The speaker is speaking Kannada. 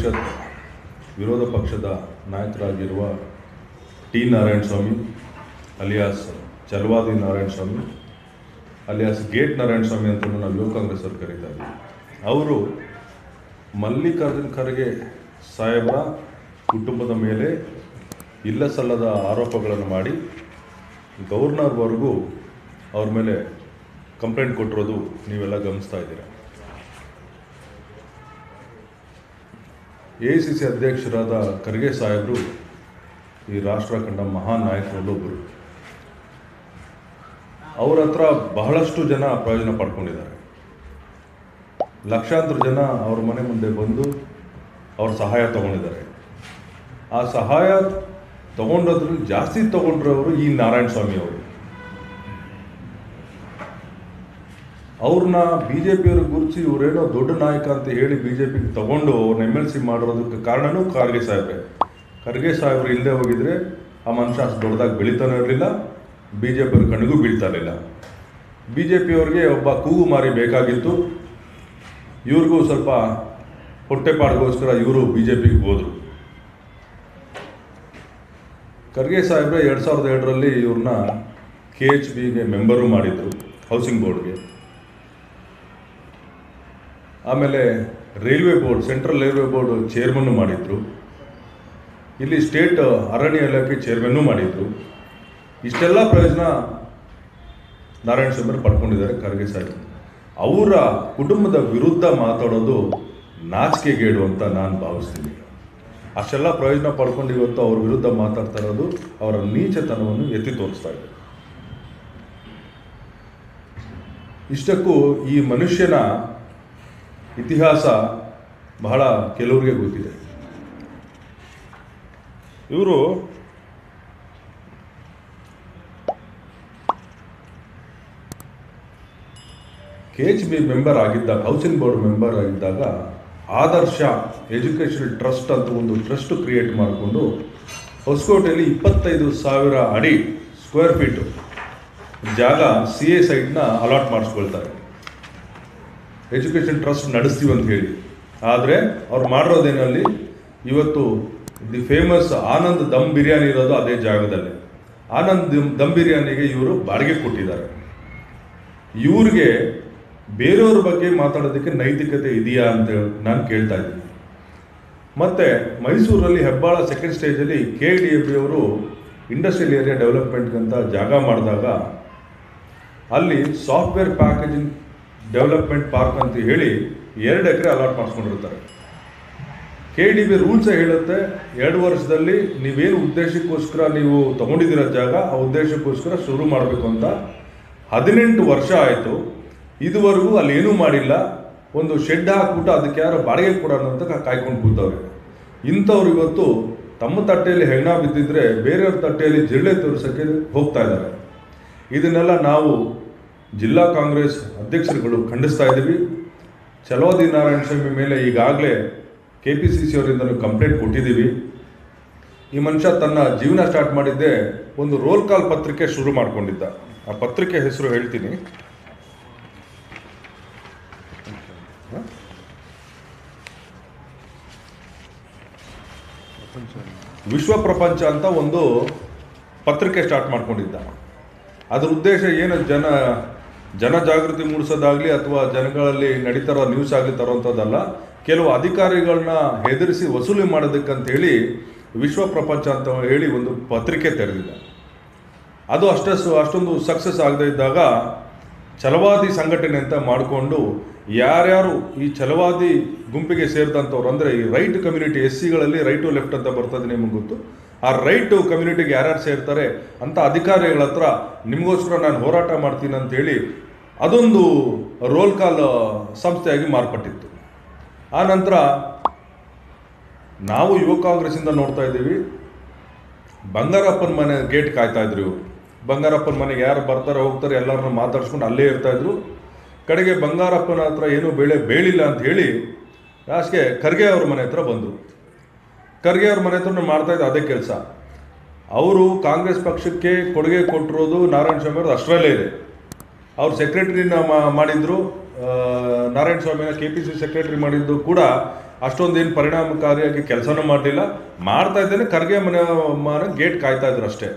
ಪರಿಷತ್ ವಿರೋಧ ಪಕ್ಷದ ನಾಯಕರಾಗಿರುವ T Narayana Swamy alias Chalavadi Narayana Swamy alias gate Narayana Swamy ಅಂತ ನಾವು ಯುವ ಕಾಂಗ್ರೆಸ್ ಅವರು ಕರೀತಾ ಇದ್ದೀವಿ ಅವರು ಮಲ್ಲಿಕಾರ್ಜುನ್ ಖರ್ಗೆ ಸಾಹೇಬರ ಕುಟುಂಬದ ಮೇಲೆ ಇಲ್ಲ ಸಲ್ಲದ ಆರೋಪಗಳನ್ನು ಮಾಡಿ ಗೌರ್ನರ್ವರೆಗೂ ಅವ್ರ ಮೇಲೆ ಕಂಪ್ಲೇಂಟ್ ಕೊಟ್ಟಿರೋದು ನೀವೆಲ್ಲ ಗಮನಿಸ್ತಾ ಇದ್ದೀರಾ? ಎ ಸಿ ಸಿ ಅಧ್ಯಕ್ಷರಾದ ಖರ್ಗೆ ಸಾಹೇಬರು ಈ ರಾಷ್ಟ್ರ ಕಂಡ ಮಹಾನ್ ನಾಯಕರಲ್ಲೊಬ್ಬರು. ಅವರ ಹತ್ರ ಬಹಳಷ್ಟು ಜನ ಪ್ರಯೋಜನ ಪಡ್ಕೊಂಡಿದ್ದಾರೆ. ಲಕ್ಷಾಂತರ ಜನ ಅವ್ರ ಮನೆ ಮುಂದೆ ಬಂದು ಅವ್ರ ಸಹಾಯ ತಗೊಂಡಿದ್ದಾರೆ. ಆ ಸಹಾಯ ತಗೊಂಡೋದ್ರಲ್ಲಿ ಜಾಸ್ತಿ ತಗೊಂಡ್ರವರು ಈ ನಾರಾಯಣ ಸ್ವಾಮಿ ಅವರು. ಅವ್ರನ್ನ ಬಿ ಜೆ ಪಿಯವ್ರಿಗೆ ಗುರುತಿಸಿ ಇವರೇನೋ ದೊಡ್ಡ ನಾಯಕ ಅಂತ ಹೇಳಿ ಬಿ ಜೆ ಪಿಗೆ ತಗೊಂಡು ಅವ್ರನ್ನ ಎಂ ಎಲ್ ಸಿ ಮಾಡಿರೋದಕ್ಕೆ ಕಾರಣನೂ ಖರ್ಗೆ ಸಾಹೇಬ್ರೆ ಖರ್ಗೆ ಸಾಹೇಬ್ರು ಇಲ್ಲದೆ ಹೋಗಿದ್ರೆ ಆ ಮನುಷ್ಯ ಅಷ್ಟು ದೊಡ್ಡದಾಗಿ ಬೆಳೀತಾನೆ ಇರಲಿಲ್ಲ ಬಿ ಜೆ ಪಿಯವ್ರ ಕಣ್ಣಿಗೂ ಬೀಳ್ತಾ ಇರಲಿಲ್ಲ. ಬಿ ಜೆ ಪಿಯವ್ರಿಗೆ ಒಬ್ಬ ಕೂಗು ಮಾರಿ ಬೇಕಾಗಿತ್ತು. ಇವ್ರಿಗೂ ಸ್ವಲ್ಪ ಹೊಟ್ಟೆಪಾಡಿಗೋಸ್ಕರ ಇವರು ಬಿ ಜೆ ಪಿಗೆ ಹೋದರು. ಖರ್ಗೆ ಸಾಹೇಬ್ರೆ ಎರಡು ಸಾವಿರದ ಎರಡರಲ್ಲಿ ಇವ್ರನ್ನ ಕೆ ಎಚ್ ಬಿಗೆ ಮೆಂಬರು ಮಾಡಿದರು ಹೌಸಿಂಗ್ ಬೋರ್ಡ್ಗೆ ಆಮೇಲೆ railway board, central railway board chairman ಮಾಡಿದರು. ಇಲ್ಲಿ ಸ್ಟೇಟ್ ಅರಣ್ಯ ಇಲಾಖೆ ಚೇರ್ಮನ್ನು ಮಾಡಿದರು. ಇಷ್ಟೆಲ್ಲ ಪ್ರಯೋಜನ ನಾರಾಯಣ ಸ್ವಾಮಿ ಪಡ್ಕೊಂಡಿದ್ದಾರೆ ಖರ್ಗೆ ಸಾಹೇಬ್. ಅವರ ಕುಟುಂಬದ ವಿರುದ್ಧ ಮಾತಾಡೋದು ನಾಚಿಕೆಗೇಡು ಅಂತ ನಾನು ಭಾವಿಸ್ತೀನಿ. ಅಷ್ಟೆಲ್ಲ ಪ್ರಯೋಜನ ಪಡ್ಕೊಂಡು ಇವತ್ತು ಅವ್ರ ವಿರುದ್ಧ ಮಾತಾಡ್ತಾ ಇರೋದು ಅವರ ನೀಚತನವನ್ನು ಎತ್ತಿ ತೋರಿಸ್ತಾ ಇದೆ. ಇಷ್ಟಕ್ಕೂ ಈ ಮನುಷ್ಯನ ಇತಿಹಾಸ ಬಹಳ ಕೆಲವರಿಗೆ ಗೊತ್ತಿದೆ. ಇವರು ಕೆ ಎಚ್ ಬಿ ಮೆಂಬರ್ ಆಗಿದ್ದಾಗ ಹೌಸಿಂಗ್ ಬೋರ್ಡ್ ಮೆಂಬರ್ ಆಗಿದ್ದಾಗ ಆದರ್ಶ ಎಜುಕೇಷನಲ್ ಟ್ರಸ್ಟ್ ಅಂತ ಒಂದು ಟ್ರಸ್ಟ್ ಕ್ರಿಯೇಟ್ ಮಾಡಿಕೊಂಡು ಹೊಸಕೋಟೆಯಲ್ಲಿ ಇಪ್ಪತ್ತೈದು ಸಾವಿರ ಅಡಿ ಸ್ಕ್ವೇರ್ ಫೀಟು ಜಾಗ ಸಿ ಎ ಸೈಟ್ನ ಅಲಾಟ್ ಮಾಡಿಸ್ಕೊಳ್ತಾರೆ. ಎಜುಕೇಷನ್ ಟ್ರಸ್ಟ್ ನಡೆಸ್ತೀವಿ ಅಂತ ಹೇಳಿ. ಆದರೆ ಅವ್ರು ಮಾಡಿರೋದೇನಲ್ಲಿ ಇವತ್ತು ದಿ ಫೇಮಸ್ ಆನಂದ್ ದಮ್ ಬಿರಿಯಾನಿ ಇರೋದು ಅದೇ ಜಾಗದಲ್ಲಿ. ಆನಂದ್ ದಮ್- ಬಿರಿಯಾನಿಗೆ ಇವರು ಬಾಡಿಗೆ ಕೊಟ್ಟಿದ್ದಾರೆ. ಇವ್ರಿಗೆ ಬೇರೆಯವ್ರ ಬಗ್ಗೆ ಮಾತಾಡೋದಕ್ಕೆ ನೈತಿಕತೆ ಇದೆಯಾ ಅಂತ ನಾನು ಕೇಳ್ತಾ ಇದ್ದೀನಿ. ಮತ್ತೆ ಮೈಸೂರಲ್ಲಿ ಹೆಬ್ಬಾಳ ಸೆಕೆಂಡ್ ಸ್ಟೇಜಲ್ಲಿ ಕೆ ಡಿ ಎಫ್ ಅವರು ಇಂಡಸ್ಟ್ರಿಯಲ್ ಏರಿಯಾ ಡೆವಲಪ್ಮೆಂಟ್ಗಂತ ಜಾಗ ಮಾಡಿದಾಗ ಅಲ್ಲಿ ಸಾಫ್ಟ್ವೇರ್ ಪ್ಯಾಕೇಜಿಂಗ್ ಡೆವಲಪ್ಮೆಂಟ್ ಪಾರ್ಕ್ ಅಂತ ಹೇಳಿ ಎರಡು ಎಕರೆ ಅಲಾಟ್ ಮಾಡಿಸ್ಕೊಂಡಿರ್ತಾರೆ. ಕೆ ಡಿ ಬಿ ರೂಲ್ಸೇ ಹೇಳುತ್ತೆ, ಎರಡು ವರ್ಷದಲ್ಲಿ ನೀವೇನು ಉದ್ದೇಶಕ್ಕೋಸ್ಕರ ನೀವು ತಗೊಂಡಿದ್ದೀರ ಜಾಗ, ಆ ಉದ್ದೇಶಕ್ಕೋಸ್ಕರ ಶುರು ಮಾಡಬೇಕು ಅಂತ ಹದಿನೆಂಟು ವರ್ಷ ಆಯಿತು. ಇದುವರೆಗೂ ಅಲ್ಲಿ ಏನೂ ಮಾಡಿಲ್ಲ. ಒಂದು ಶೆಡ್ ಹಾಕ್ಬಿಟ್ಟು ಅದಕ್ಕೆ ಯಾರೋ ಬಾಡಿಗೆ ಕೊಡೋಣ ಅಂತ ಕಾಯ್ಕೊಂಡು ಕೂತವ್ರೆ. ಇಂಥವ್ರು ಇವತ್ತು ತಮ್ಮ ತಟ್ಟೆಯಲ್ಲಿ ಹೆಣ ಬಿದ್ದಿದ್ರೆ ಬೇರೆಯವ್ರ ತಟ್ಟೆಯಲ್ಲಿ ಜಿರಳೆ ತೋರಿಸೋಕ್ಕೆ ಹೋಗ್ತಾ ಇದ್ದಾರೆ. ಇದನ್ನೆಲ್ಲ ನಾವು ಜಿಲ್ಲಾ ಕಾಂಗ್ರೆಸ್ ಅಧ್ಯಕ್ಷರುಗಳು ಖಂಡಿಸ್ತಾ ಇದ್ದೀವಿ. ಚಲೋದಿ ನಾರಾಯಣ ಸ್ವಾಮಿ ಮೇಲೆ ಈಗಾಗಲೇ K P C C complaint ಕೊಟ್ಟಿದ್ದೀವಿ. ಈ ಮನುಷ್ಯ ತನ್ನ ಜೀವನ ಸ್ಟಾರ್ಟ್ ಮಾಡಿದ್ದೆ ಒಂದು ರೋಲ್ ಕಾಲ್ ಪತ್ರಿಕೆ ಶುರು ಮಾಡಿಕೊಂಡಿದ್ದ. ಆ ಪತ್ರಿಕೆ ಹೆಸರು ಹೇಳ್ತೀನಿ. ವಿಶ್ವ ಪ್ರಪಂಚ ಅಂತ ಒಂದು ಪತ್ರಿಕೆ ಸ್ಟಾರ್ಟ್ ಮಾಡ್ಕೊಂಡಿದ್ದ. ಅದರ ಉದ್ದೇಶ ಏನು ಜನ ಜನಜಾಗೃತಿ ಮೂಡಿಸೋದಾಗಲಿ ಅಥವಾ ಜನಗಳಲ್ಲಿ ನಡೀತಾರೋ ನ್ಯೂಸ್ ಆಗಲಿ ತರೋಂಥದ್ದಲ್ಲ ಕೆಲವು ಅಧಿಕಾರಿಗಳನ್ನ ಹೆದರಿಸಿ ವಸೂಲಿ ಮಾಡೋದಕ್ಕಂಥೇಳಿ ವಿಶ್ವ ಪ್ರಪಂಚ ಅಂತ ಹೇಳಿ ಒಂದು ಪತ್ರಿಕೆ ತೆರೆದಿದೆ. ಅದು ಅಷ್ಟೇ ಅಷ್ಟೊಂದು ಸಕ್ಸಸ್ ಆಗದೇ ಇದ್ದಾಗ ಛಲವಾದಿ ಸಂಘಟನೆ ಅಂತ ಮಾಡಿಕೊಂಡು ಯಾರ್ಯಾರು ಈ ಛಲವಾದಿ ಗುಂಪಿಗೆ ಸೇರಿದಂಥವ್ರು, ಅಂದರೆ ಈ ರೈಟ್ ಕಮ್ಯುನಿಟಿ ಎಸ್ ಸಿಗಳಲ್ಲಿ ರೈಟ್ ಟು ಲೆಫ್ಟ್ ಅಂತ ಬರ್ತದೆ ನಿಮಗೆ ಗೊತ್ತು? ಆ ರೈಟ್ ಕಮ್ಯುನಿಟಿಗೆ ಯಾರ್ಯಾರು ಸೇರ್ತಾರೆ ಅಂತ ಅಧಿಕಾರಿಗಳ ಹತ್ರ ನಿಮಗೋಸ್ಕರ ನಾನು ಹೋರಾಟ ಮಾಡ್ತೀನಿ ಅಂತೇಳಿ ಅದೊಂದು ರೋಲ್ ಕಾಲ್ ಸಂಸ್ಥೆಯಾಗಿ ಮಾರ್ಪಟ್ಟಿತ್ತು. ಆ ನಂತರ ನಾವು ಯುವ ಕಾಂಗ್ರೆಸ್ಸಿಂದ ನೋಡ್ತಾ ಇದ್ದೀವಿ, ಬಂಗಾರಪ್ಪನ ಮನೆ ಗೇಟ್ ಕಾಯ್ತಾ ಇದ್ರು ಇವರು. ಬಂಗಾರಪ್ಪನ ಮನೆಗೆ ಯಾರು ಬರ್ತಾರೆ ಹೋಗ್ತಾರೆ, ಎಲ್ಲರನ್ನ ಮಾತಾಡ್ಸ್ಕೊಂಡು ಅಲ್ಲೇ ಇರ್ತಾ ಇದ್ರು. ಕಡೆಗೆ ಬಂಗಾರಪ್ಪನ ಹತ್ರ ಏನೂ ಬೆಳೆ ಬೇಳಿಲ್ಲ ಅಂತ ಹೇಳಿ ಲಾಸ್ಟ್ಗೆ ಖರ್ಗೆ ಅವ್ರ ಮನೆ ಹತ್ರ ಬಂದರು. ಖರ್ಗೆ ಅವ್ರ ಮನೆ ಹತ್ರ ಮಾಡ್ತಾ ಇದ್ದ ಅದೇ ಕೆಲಸ. ಅವರು ಕಾಂಗ್ರೆಸ್ ಪಕ್ಷಕ್ಕೆ ಕೊಡುಗೆ ಕೊಟ್ಟಿರೋದು ನಾರಾಯಣ ಸ್ವಾಮಿ ಅವ್ರದ್ದು ಅಷ್ಟರಲ್ಲೇ ಇದೆ. ಅವ್ರ ಸೆಕ್ರೆಟರಿನ ಮಾಡಿದ್ರು. ನಾರಾಯಣ ಸ್ವಾಮಿನ ಕೆ ಪಿ ಸಿ ಸೆಕ್ರೆಟರಿ ಮಾಡಿದ್ದು ಕೂಡ ಅಷ್ಟೊಂದೇನು ಪರಿಣಾಮಕಾರಿಯಾಗಿ ಕೆಲಸನೂ ಮಾಡಲಿಲ್ಲ. ಮಾಡ್ತಾ ಇದ್ದೇನೆ, ಖರ್ಗೆ ಮನೆ ಗೇಟ್ ಕಾಯ್ತಾ ಇದ್ರು ಅಷ್ಟೇ.